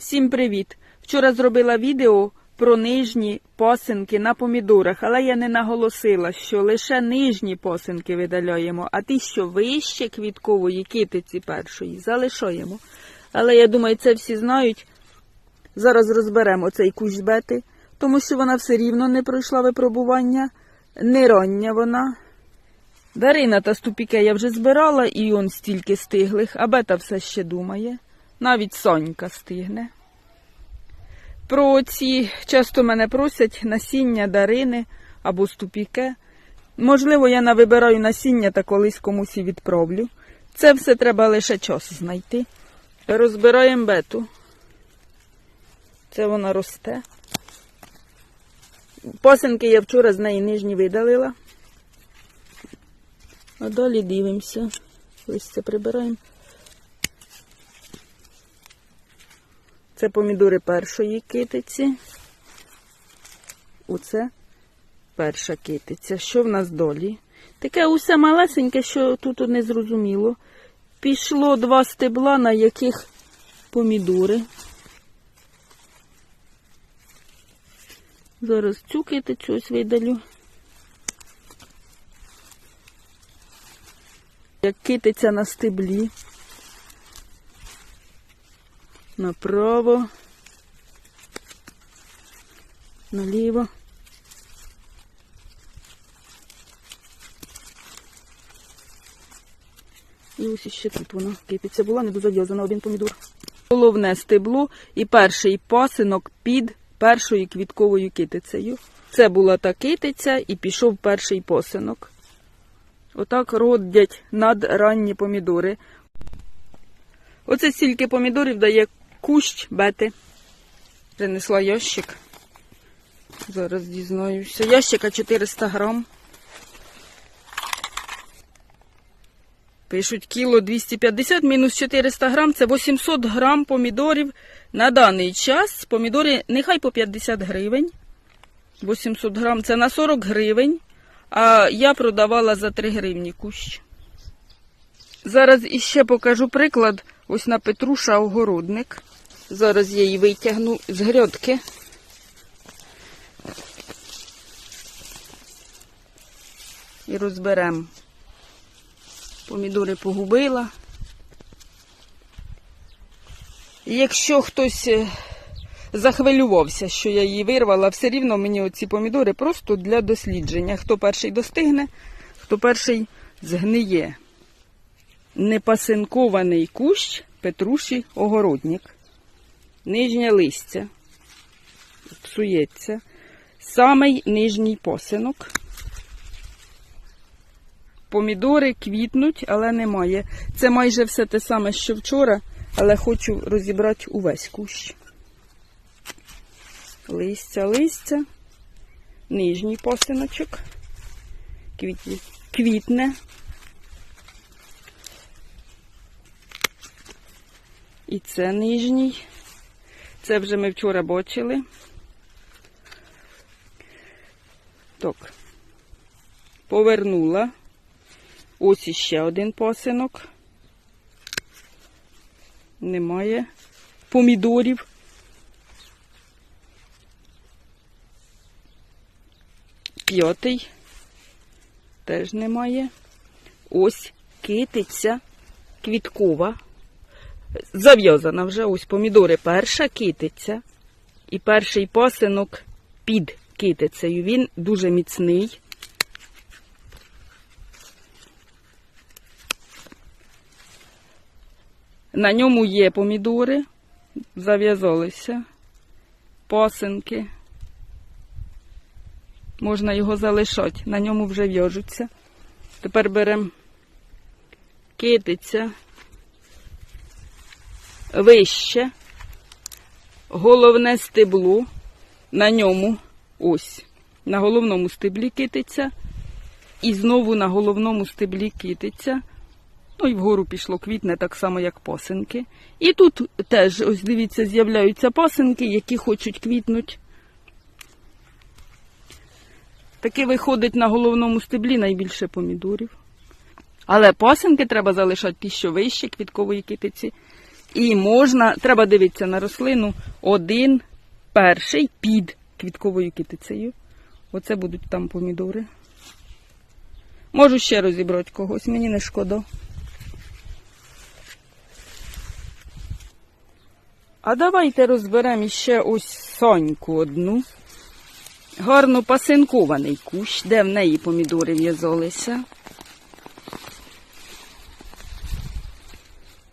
Всім привіт! Вчора зробила відео про нижні посинки на помідорах, але я не наголосила, що лише нижні посинки видаляємо, а ті, що вище квіткової китиці першої, залишаємо. Але я думаю, це всі знають. Зараз розберемо цей кущ бети, тому що вона все рівно не пройшла випробування, не рання вона. Дарина та ступіке я вже збирала, і он стільки стиглих, а бета все ще думає. Навіть Сонька стигне. Про ці часто мене просять насіння дарини або ступіке. Можливо, я навибираю насіння та колись комусь і відправлю. Це все треба лише час знайти. Розбираємо бету. Це вона росте. Посинки я вчора з неї нижні видалила. А далі дивимося. Листя прибираємо. Це помідори першої китиці. Оце перша китиця. Що в нас долі? Таке усе малесеньке, що тут не зрозуміло. Пішло два стебла, на яких помідори. Зараз цю китицю ось видалю. Як китиця на стеблі. Направо. Наліво. І ось іще тут воно кипиться. Була недозав'язана один помідор. Головне стебло і перший пасинок під першою квітковою китицею. Це була та китиця і пішов перший посинок. Отак родять надранні помідори. Оце стільки помідорів дає кущ бети. Принесла ящик. Зараз дізнаюся. Ящика 400 грам. Пишуть кіло 250 мінус 400 грам. Це 800 грам помідорів на даний час. Помідори нехай по 50 гривень. 800 грам це на 40 гривень. А я продавала за 3 гривні кущ. Зараз іще покажу приклад. Ось на Петруша огородник. Зараз я її витягну з грядки. І розберемо. Помідори погубила. Якщо хтось е, захвилювався, що я її вирвала, все рівно мені оці помідори просто для дослідження. Хто перший достигне, хто перший згниє. Непасинкований кущ Петруші огородник. Нижнє листя. Псується. Самий нижній посинок. Помідори квітнуть, але немає. Це майже все те саме, що вчора, але хочу розібрати увесь кущ. Листя, листя, нижній посиночок. Квітне. І це нижній. Це вже ми вчора бачили. Так. Повернула. Ось іще один посинок. Немає помідорів. П'ятий. Теж немає. Ось китиця квіткова. Зав'язана вже ось помідори перша китиця. І перший посинок під китицею. Він дуже міцний. На ньому є помідори, зав'язалися, посинки. Можна його залишати, на ньому вже в'яжуться. Тепер беремо китиця вище, головне стебло, на ньому ось, на головному стеблі китиця, і знову на головному стеблі китиця. Ну і вгору пішло квітне, так само, як посинки. І тут теж, ось дивіться, з'являються посинки, які хочуть квітнути. Таки виходить на головному стеблі найбільше помідорів. Але посинки треба залишати ті, що вище квіткової китиці. І можна, треба дивитися на рослину, один перший під квітковою китицею. Оце будуть там помідори. Можу ще розібрати когось, мені не шкода. А давайте розберемо ще ось соньку одну. Гарно пасинкований кущ, де в неї помідори в'язалися.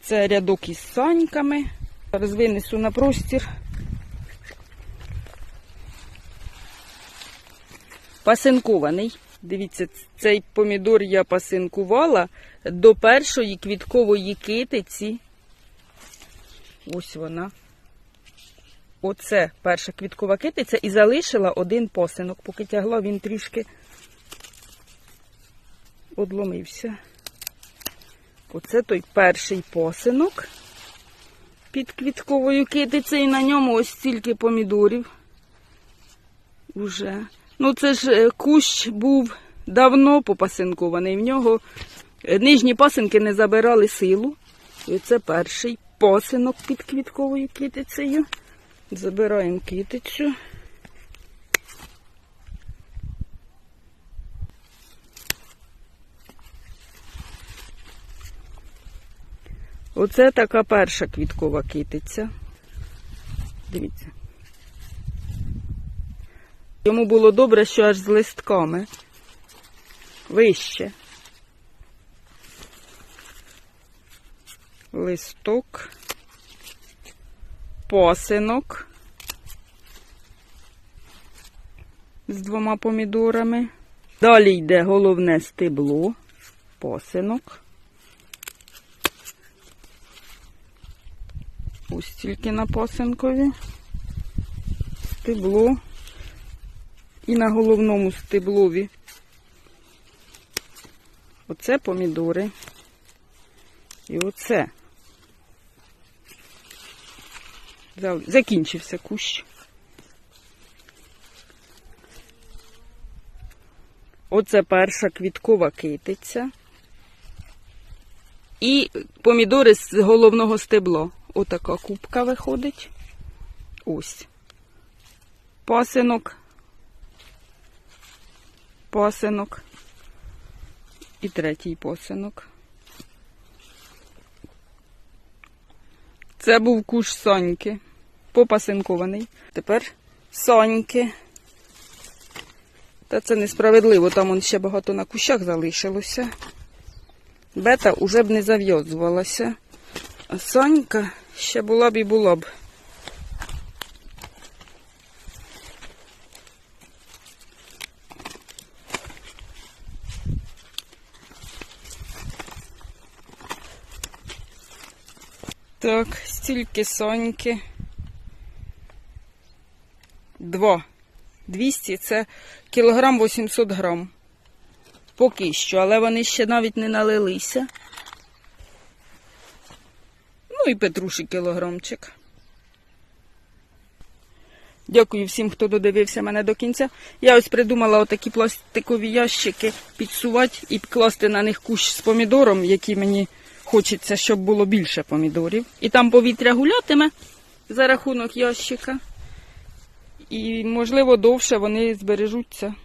Це рядок із саньками. Зараз винесу на простір. Пасинкований. Дивіться, цей помідор я пасинкувала до першої квіткової китиці. Ось вона. Оце перша квіткова китиця і залишила один посинок. Поки тягла, він трішки одломився. Оце той перший посинок під квітковою китицею. На ньому ось стільки помідорів. Уже. Ну, це ж е, кущ був давно попасинкований. В нього е, нижні пасинки не забирали силу. І це перший посинок під квітковою китицею. Забираємо китицю. Оце така перша квіткова китиця. Дивіться. Йому було добре, що аж з листками. Вище. Листок. Посинок. З двома помідорами. Далі йде головне стебло. Посинок. Тільки на посинкові. Стебло. І на головному стеблові. Оце помідори. І оце. Закінчився кущ. Оце перша квіткова китиця. І помідори з головного стебла. Отака кубка виходить. Ось. Пасинок. Пасинок. І третій посинок. Це був куш соньки. Попасинкований. Тепер соньки. Та це несправедливо, там он ще багато на кущах залишилося. Бета уже б не зав'язувалася. А сонька ще була б і була б. Так, стільки соньки. Два. 200 це кілограм 800 грам. Поки що, але вони ще навіть не налилися. Ну і петруші кілограмчик. Дякую всім, хто додивився мене до кінця. Я ось придумала отакі пластикові ящики підсувати і класти на них кущ з помідором, які мені хочеться, щоб було більше помідорів. І там повітря гулятиме за рахунок ящика. І, можливо, довше вони збережуться.